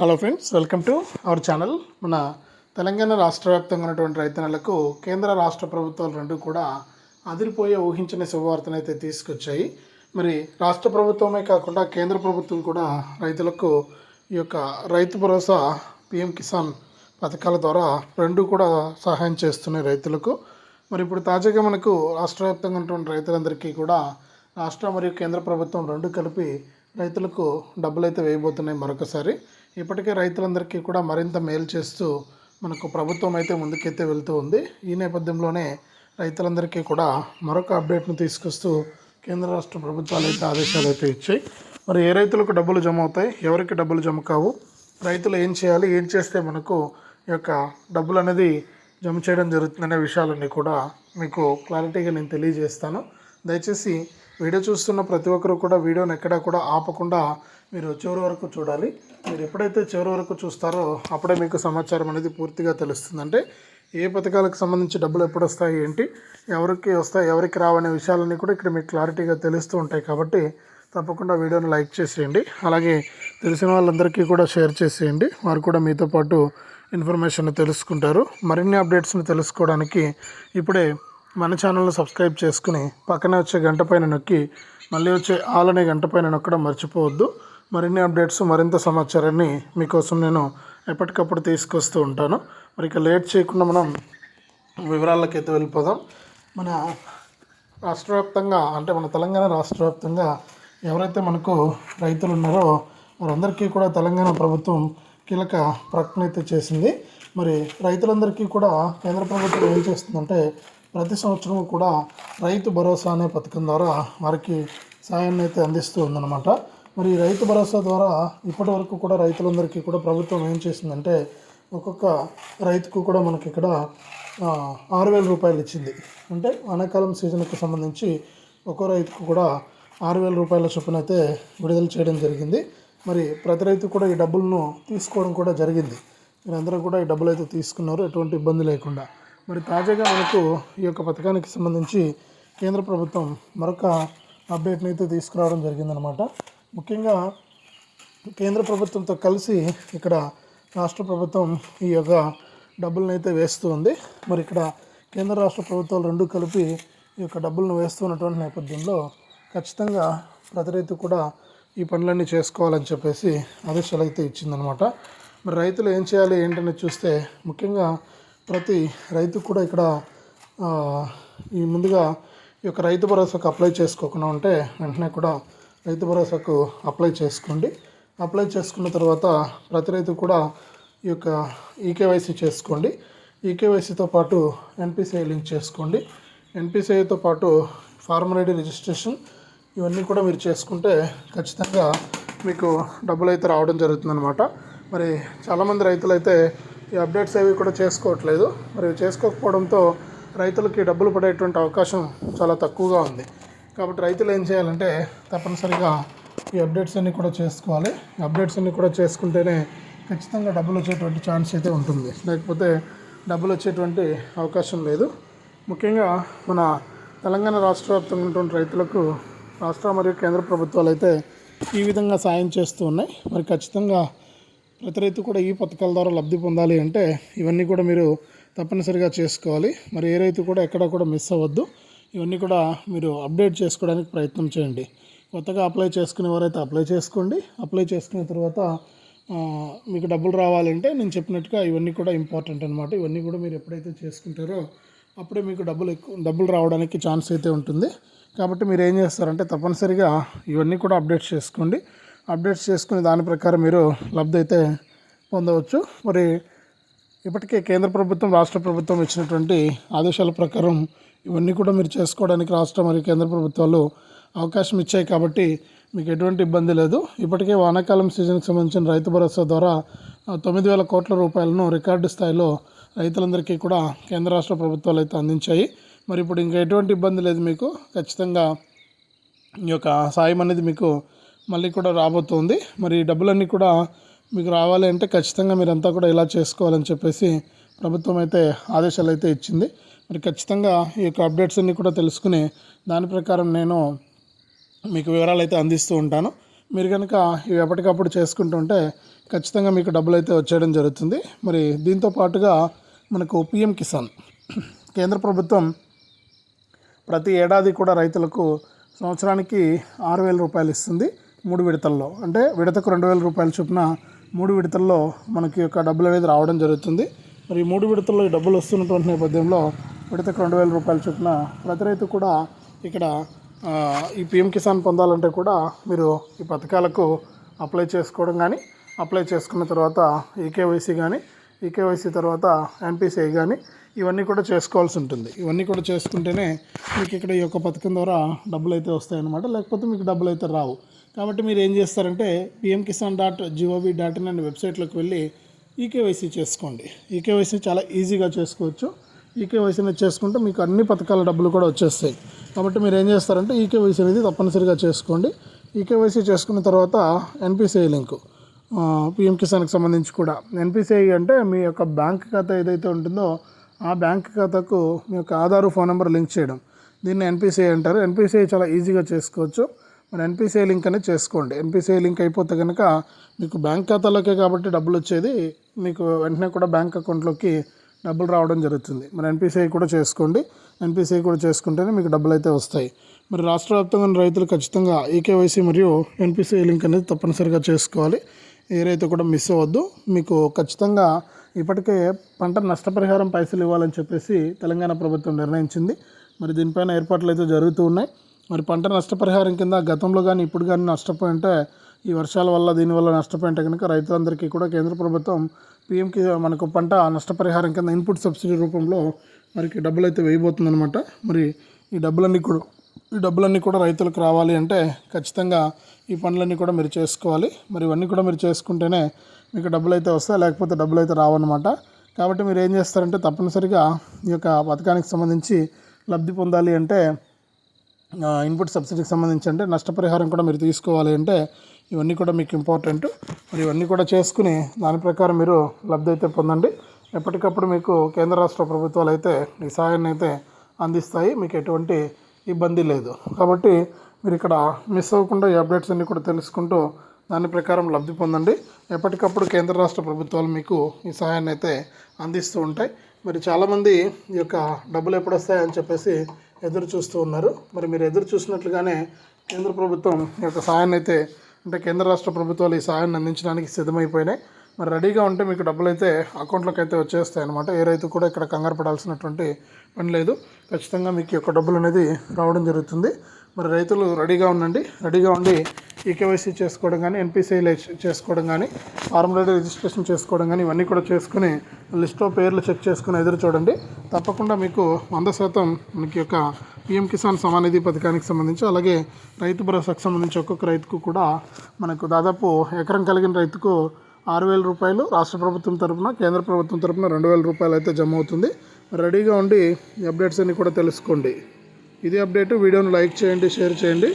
Hello friends welcome to our channel మన తెలంగాణ రాష్ట్ర వ్యాప్తంగా ఉన్నటువంటి రైతన్నలకు కేంద్ర రాష్ట్ర ప్రభుత్వాలు రెండు కూడా అదిరిపోయే ఊహించని శుభవార్తను అయితే తీసుకొచ్చాయి. మరి రాష్ట్ర ప్రభుత్వమే కాకుండా కేంద్ర ప్రభుత్వం కూడా రైతులకు ఈ యొక్క రైతు భరోసా పిఎం కిసాన్ పథకాల ద్వారా రెండు కూడా సహాయం చేస్తున్నాయి రైతులకు. మరి ఇప్పుడు తాజాగా మనకు రాష్ట్ర వ్యాప్తంగా ఉన్నటువంటి రైతులందరికీ కూడా రాష్ట్ర మరియు కేంద్ర ప్రభుత్వం రెండు కలిపి రైతులకు డబ్బులు అయితే వేయబోతున్నాయి మరొకసారి. ఇప్పటికే రైతులందరికీ కూడా మరింత మేలు చేస్తూ మనకు ప్రభుత్వం అయితే ముందుకైతే వెళ్తూ ఉంది. ఈ నేపథ్యంలోనే రైతులందరికీ కూడా మరొక అప్డేట్ను తీసుకొస్తూ కేంద్ర రాష్ట్ర ప్రభుత్వాలు అయితే ఆదేశాలు అయితే ఇచ్చాయి. మరి ఏ రైతులకు డబ్బులు జమ అవుతాయి? ఎవరికి డబ్బులు జమ కావు? రైతులు ఏం చేయాలి? ఏం చేస్తే మనకు ఈ యొక్క డబ్బులు అనేది జమ చేయడం జరుగుతుందనే విషయాలన్నీ కూడా మీకు క్లారిటీగా నేను తెలియజేస్తాను. దయచేసి వీడియో చూస్తున్న ప్రతి ఒక్కరు కూడా వీడియోని ఎక్కడా కూడా ఆపకుండా మీరు చివరి వరకు చూడాలి. మీరు ఎప్పుడైతే చివరి వరకు చూస్తారో అప్పుడే మీకు సమాచారం అనేది పూర్తిగా తెలుస్తుంది. అంటే ఏ పథకాలకు సంబంధించి డబ్బులు ఎప్పుడు వస్తాయి ఏంటి ఎవరికి వస్తాయి ఎవరికి రావనే విషయాలన్నీ కూడా ఇక్కడ మీకు క్లారిటీగా తెలుస్తూ ఉంటాయి. కాబట్టి తప్పకుండా వీడియోని లైక్ చేసేయండి. అలాగే తెలిసిన వాళ్ళందరికీ కూడా షేర్ చేసేయండి. వారు కూడా మీతో పాటు ఇన్ఫర్మేషన్ తెలుసుకుంటారు. మరిన్ని అప్డేట్స్ని తెలుసుకోవడానికి ఇప్పుడే మన ఛానల్ని సబ్స్క్రైబ్ చేసుకుని పక్కనే వచ్చే గంట పైన నొక్కి మళ్ళీ వచ్చే ఆల్ అనే గంట పైన నొక్కడం మర్చిపోవద్దు. మరిన్ని అప్డేట్స్ మరింత సమాచారాన్ని మీకోసం నేను ఎప్పటికప్పుడు తీసుకొస్తూ ఉంటాను. మరి ఇక లేట్ చేయకుండా మనం వివరాలకైతే వెళ్ళిపోదాం. మన రాష్ట్ర వ్యాప్తంగా అంటే మన తెలంగాణ రాష్ట్ర వ్యాప్తంగా ఎవరైతే మనకు రైతులు ఉన్నారో వారందరికీ కూడా తెలంగాణ ప్రభుత్వం కీలక ప్రకటన అయితే చేసింది. మరి రైతులందరికీ కూడా కేంద్ర ప్రభుత్వం ఏం చేస్తుందంటే ప్రతి సంవత్సరం కూడా రైతు భరోసా అనే పథకం ద్వారా వారికి సాయాన్ని అయితే అందిస్తూ ఉందన్నమాట. మరి రైతు భరోసా ద్వారా ఇప్పటి వరకు కూడా రైతులందరికీ కూడా ప్రభుత్వం ఏం చేసిందంటే ఒక్కొక్క రైతుకు కూడా మనకి ఇక్కడ ఆరు వేల రూపాయలు ఇచ్చింది. అంటే వానాకాలం సీజన్కి సంబంధించి ఒక్కో రైతుకు కూడా ఆరు వేల రూపాయల చొప్పున అయితే విడుదల చేయడం జరిగింది. మరి ప్రతి రైతు కూడా ఈ డబ్బులను తీసుకోవడం కూడా జరిగింది. మీరందరూ కూడా ఈ డబ్బులు అయితే తీసుకున్నారు ఎటువంటి ఇబ్బంది లేకుండా. మరి తాజాగా మనకు ఈ యొక్క పథకానికి సంబంధించి కేంద్ర ప్రభుత్వం మరొక అప్డేట్ని అయితే తీసుకురావడం జరిగిందనమాట. ముఖ్యంగా కేంద్ర ప్రభుత్వంతో కలిసి ఇక్కడ రాష్ట్ర ప్రభుత్వం ఈ యొక్క డబ్బులను అయితే వేస్తూ ఉంది. మరి ఇక్కడ కేంద్ర రాష్ట్ర ప్రభుత్వాలు రెండు కలిపి ఈ యొక్క డబ్బులను వేస్తున్నటువంటి నేపథ్యంలో ఖచ్చితంగా ప్రతి రైతు కూడా ఈ పనులన్నీ చేసుకోవాలని చెప్పేసి ఆదేశాలు అయితే ఇచ్చిందనమాట మరి రైతులు ఏం చేయాలి ఏంటని చూస్తే ముఖ్యంగా ప్రతి రైతు కూడా ఇక్కడ ఈ ముందుగా ఈ యొక్క రైతు భరోసాకు అప్లై చేసుకోకుండా ఉంటే వెంటనే కూడా రైతు భరోసాకు అప్లై చేసుకోండి. అప్లై చేసుకున్న తర్వాత ప్రతి రైతు కూడా ఈ యొక్క ఈకేవైసీ చేసుకోండి. ఈకేవైసీతో పాటు ఎన్పిసిఐ లింక్ చేసుకోండి. ఎన్పిసిఐతో పాటు ఫార్మర్ ఐడి రిజిస్ట్రేషన్ ఇవన్నీ కూడా మీరు చేసుకుంటే ఖచ్చితంగా మీకు డబ్బులు అయితే రావడం జరుగుతుందనమాట మరి చాలామంది రైతులు అయితే ఈ అప్డేట్స్ అవి కూడా చేసుకోవట్లేదు. మరి చేసుకోకపోవడంతో రైతులకి డబ్బులు పడేటువంటి అవకాశం చాలా తక్కువగా ఉంది. కాబట్టి రైతులు ఏం చేయాలంటే తప్పనిసరిగా ఈ అప్డేట్స్ అన్నీ కూడా చేసుకోవాలి. ఈ అప్డేట్స్ అన్నీ కూడా చేసుకుంటేనే ఖచ్చితంగా డబ్బులు వచ్చేటువంటి ఛాన్స్ అయితే ఉంటుంది. లేకపోతే డబ్బులు వచ్చేటువంటి అవకాశం లేదు. ముఖ్యంగా మన తెలంగాణ రాష్ట్ర వ్యాప్తంగా ఉన్నటువంటి రైతులకు రాష్ట్ర మరియు కేంద్ర ప్రభుత్వాలు అయితే ఈ విధంగా సాయం చేస్తూ ఉన్నాయి. మరి ఖచ్చితంగా ప్రతి రైతు కూడా ఈ పథకాల ద్వారా లబ్ధి పొందాలి అంటే ఇవన్నీ కూడా మీరు తప్పనిసరిగా చేసుకోవాలి. మరి ఏ రైతు కూడా ఎక్కడా కూడా మిస్ అవ్వద్దు. ఇవన్నీ కూడా మీరు అప్డేట్ చేసుకోవడానికి ప్రయత్నం చేయండి. కొత్తగా అప్లై చేసుకునే వారైతే అప్లై చేసుకోండి. అప్లై చేసుకున్న తర్వాత మీకు డబ్బులు రావాలంటే నేను చెప్పినట్టుగా ఇవన్నీ కూడా ఇంపార్టెంట్ అనమాట ఇవన్నీ కూడా మీరు ఎప్పుడైతే చేసుకుంటారో అప్పుడే మీకు డబ్బులు ఎక్కువ డబ్బులు రావడానికి ఛాన్స్ అయితే ఉంటుంది. కాబట్టి మీరు ఏం చేస్తారంటే తప్పనిసరిగా ఇవన్నీ కూడా అప్డేట్ చేసుకోండి. అప్డేట్స్ చేసుకుని దాని ప్రకారం మీరు లబ్ధి అయితే పొందవచ్చు. మరి ఇప్పటికే కేంద్ర ప్రభుత్వం రాష్ట్ర ప్రభుత్వం ఇచ్చినటువంటి ఆదేశాల ప్రకారం ఇవన్నీ కూడా మీరు చేసుకోవడానికి రాష్ట్ర మరియు కేంద్ర ప్రభుత్వాలు అవకాశం ఇచ్చాయి కాబట్టి మీకు ఎటువంటి ఇబ్బంది లేదు. ఇప్పటికే వానాకాలం సీజన్కి సంబంధించిన రైతు భరోసా ద్వారా తొమ్మిది వేల కోట్ల రూపాయలను రికార్డు స్థాయిలో రైతులందరికీ కూడా కేంద్ర రాష్ట్ర ప్రభుత్వాలు అయితే అందించాయి. మరి ఇప్పుడు ఇంకా ఎటువంటి ఇబ్బంది లేదు మీకు. ఖచ్చితంగా ఈ యొక్క సాయం అనేది మీకు మళ్ళీ కూడా రాబోతుంది. మరి ఈ డబ్బులన్నీ కూడా మీకు రావాలి అంటే ఖచ్చితంగా మీరంతా కూడా ఇలా చేసుకోవాలని చెప్పేసి ప్రభుత్వం అయితే ఆదేశాలు అయితే ఇచ్చింది. మరి ఖచ్చితంగా ఈ యొక్క అప్డేట్స్ అన్నీ కూడా తెలుసుకుని దాని ప్రకారం నేను మీకు వివరాలు అయితే అందిస్తూ ఉంటాను. మీరు కనుక ఇవి ఎప్పటికప్పుడు చేసుకుంటుంటే ఖచ్చితంగా మీకు డబ్బులు అయితే వచ్చేయడం జరుగుతుంది. మరి దీంతో పాటుగా మనకు పిఎం కిసాన్ కేంద్ర ప్రభుత్వం ప్రతి ఏడాది కూడా రైతులకు సంవత్సరానికి ఆరు వేల రూపాయలు ఇస్తుంది మూడు విడతల్లో. అంటే విడతకు రెండు వేల రూపాయల చొప్పున మూడు విడతల్లో మనకి యొక్క డబ్బులు అనేది రావడం జరుగుతుంది. మరి మూడు విడతల్లో ఈ డబ్బులు వస్తున్నటువంటి నేపథ్యంలో విడతకు రెండు వేల రూపాయల చొప్పున ప్రతి రైతు కూడా ఇక్కడ ఈ పిఎం కిసాన్ పొందాలంటే కూడా మీరు ఈ పథకాలకు అప్లై చేసుకోవడం కానీ అప్లై చేసుకున్న తర్వాత ఈకేవైసీ కానీ ఈకేవైసీ తర్వాత ఎన్పిసిఐ కానీ ఇవన్నీ కూడా చేసుకోవాల్సి ఉంటుంది. ఇవన్నీ కూడా చేసుకుంటేనే మీకు ఇక్కడ ఈ యొక్క పథకం ద్వారా డబ్బులు అయితే వస్తాయన్నమాట. లేకపోతే మీకు డబ్బులు అయితే రావు. కాబట్టి మీరు ఏం చేస్తారంటే P M Kisan dot G O V dot in అనే వెబ్సైట్లోకి వెళ్ళి ఈకేవైసీ చేసుకోండి ఈకేవైసీ చాలా ఈజీగా చేసుకోవచ్చు. ఈకేవైసీని చేసుకుంటే మీకు అన్ని పథకాల డబ్బులు కూడా వచ్చేస్తాయి. కాబట్టి మీరు ఏం చేస్తారంటే ఈకేవైసీ అనేది తప్పనిసరిగా చేసుకోండి. ఈకేవైసీ చేసుకున్న తర్వాత ఎన్పిసిఐ లింకు పిఎం కిసాన్కి సంబంధించి కూడా. ఎన్పిసిఐ అంటే మీ యొక్క బ్యాంక్ ఖాతా ఏదైతే ఉంటుందో ఆ బ్యాంక్ ఖాతాకు మీ యొక్క ఆధార్ ఫోన్ నెంబర్ లింక్ చేయడం. దీన్ని ఎన్పిసిఐ అంటారు. ఎన్పిసిఐ చాలా ఈజీగా చేసుకోవచ్చు. మన ఎన్పిసిఐ లింక్ అనేది చేసుకోండి. ఎన్పిసిఐ లింక్ అయిపోతే కనుక మీకు బ్యాంక్ ఖాతాలోకే కాబట్టి డబ్బులు వచ్చేది మీకు వెంటనే కూడా బ్యాంక్ అకౌంట్లోకి డబ్బులు రావడం జరుగుతుంది. మరి ఎన్పిసిఐ కూడా చేసుకోండి. ఎన్పిసిఐ కూడా చేసుకుంటేనే మీకు డబ్బులు అయితే వస్తాయి. మరి రాష్ట్ర వ్యాప్తంగా రైతులు ఖచ్చితంగా ఈకేవైసీ మరియు ఎన్పిసిఐ లింక్ అనేది తప్పనిసరిగా చేసుకోవాలి. ఏ రైతు కూడా మిస్ అవ్వద్దు. మీకు ఖచ్చితంగా ఇప్పటికే పంట నష్టపరిహారం పైసలు ఇవ్వాలని చెప్పేసి తెలంగాణ ప్రభుత్వం నిర్ణయించింది. మరి దీనిపైన ఏర్పాట్లు అయితే జరుగుతూ ఉన్నాయి. మరి పంట నష్టపరిహారం కింద గతంలో కానీ ఇప్పుడు కానీ నష్టపోయి ఉంటే ఈ వర్షాల వల్ల దీనివల్ల నష్టపోయింటే కనుక రైతులందరికీ కూడా కేంద్ర ప్రభుత్వం పిఎంకి మనకు పంట నష్టపరిహారం కింద ఇన్పుట్ సబ్సిడీ రూపంలో మరికి డబ్బులు అయితే వేయబోతుందనమాట మరి ఈ డబ్బులన్నీ కూడా ఈ డబ్బులన్నీ కూడా రైతులకు రావాలి అంటే ఖచ్చితంగా ఈ పనులన్నీ కూడా మీరు చేసుకోవాలి. మరి ఇవన్నీ కూడా మీరు చేసుకుంటేనే మీకు డబ్బులు అయితే వస్తాయి లేకపోతే డబ్బులు అయితే రావన్నమాట. కాబట్టి మీరు ఏం చేస్తారంటే తప్పనిసరిగా ఈ యొక్క పథకానికి సంబంధించి లబ్ధి పొందాలి అంటే ఇన్పుట్ సబ్సిడీకి సంబంధించి అంటే నష్టపరిహారం కూడా మీరు తీసుకోవాలి అంటే ఇవన్నీ కూడా మీకు ఇంపార్టెంట్ మరి ఇవన్నీ కూడా చేసుకుని దాని ప్రకారం మీరు లబ్ధి అయితే పొందండి. ఎప్పటికప్పుడు మీకు కేంద్ర రాష్ట్ర ప్రభుత్వాలు అయితే ఈ సహాయాన్ని అయితే అందిస్తాయి. మీకు ఎటువంటి ఇబ్బంది లేదు. కాబట్టి మీరు ఇక్కడ మిస్ అవ్వకుండా ఈ అప్డేట్స్ అన్నీ కూడా తెలుసుకుంటూ దాని ప్రకారం లబ్ధి పొందండి. ఎప్పటికప్పుడు కేంద్ర రాష్ట్ర ప్రభుత్వాలు మీకు ఈ సహాయాన్ని అయితే అందిస్తూ ఉంటాయి. మరి చాలామంది ఈ యొక్క డబ్బులు ఎప్పుడు వస్తాయని చెప్పేసి ఎదురు చూస్తూ ఉన్నారు. మరి మీరు ఎదురు చూసినట్లుగానే కేంద్ర ప్రభుత్వం ఈ యొక్క సహాయాన్ని అయితే అంటే కేంద్ర రాష్ట్ర ప్రభుత్వాలు ఈ సహాయాన్ని అందించడానికి సిద్ధమైపోయినాయి. మరి రెడీగా ఉంటే మీకు డబ్బులు అయితే అకౌంట్లోకి అయితే వచ్చేస్తాయి అనమాట ఏ రైతు కూడా ఇక్కడ కంగారు పడాల్సినటువంటి పని లేదు. ఖచ్చితంగా మీకు యొక్క డబ్బులు అనేది రావడం జరుగుతుంది. మరి రైతులు రెడీగా ఉండండి. రెడీగా ఉండి ఈకేవైసీ చేసుకోవడం కానీ ఎన్పిసిఐలు చేసుకోవడం కానీ ఫార్మ్ రెడీ రిజిస్ట్రేషన్ చేసుకోవడం కానీ ఇవన్నీ కూడా చేసుకుని లిస్ట్లో పేర్లు చెక్ చేసుకుని ఎదురు చూడండి. తప్పకుండా మీకు వంద శాతం మనకి యొక్క పిఎం కిసాన్ సమానిధి పథకానికి సంబంధించి అలాగే రైతు భరోసాకు సంబంధించి ఒక్కొక్క రైతుకు కూడా మనకు దాదాపు ఎకరం కలిగిన రైతుకు ఆరు వేల రూపాయలు రాష్ట్ర ప్రభుత్వం తరపున కేంద్ర ప్రభుత్వం తరపున రెండు వేల రూపాయలు అయితే జమ అవుతుంది. రెడీగా ఉండి అప్డేట్స్ అన్ని కూడా తెలుసుకోండి. ఇది అప్డేట్. వీడియోను లైక్ చేయండి షేర్ చేయండి.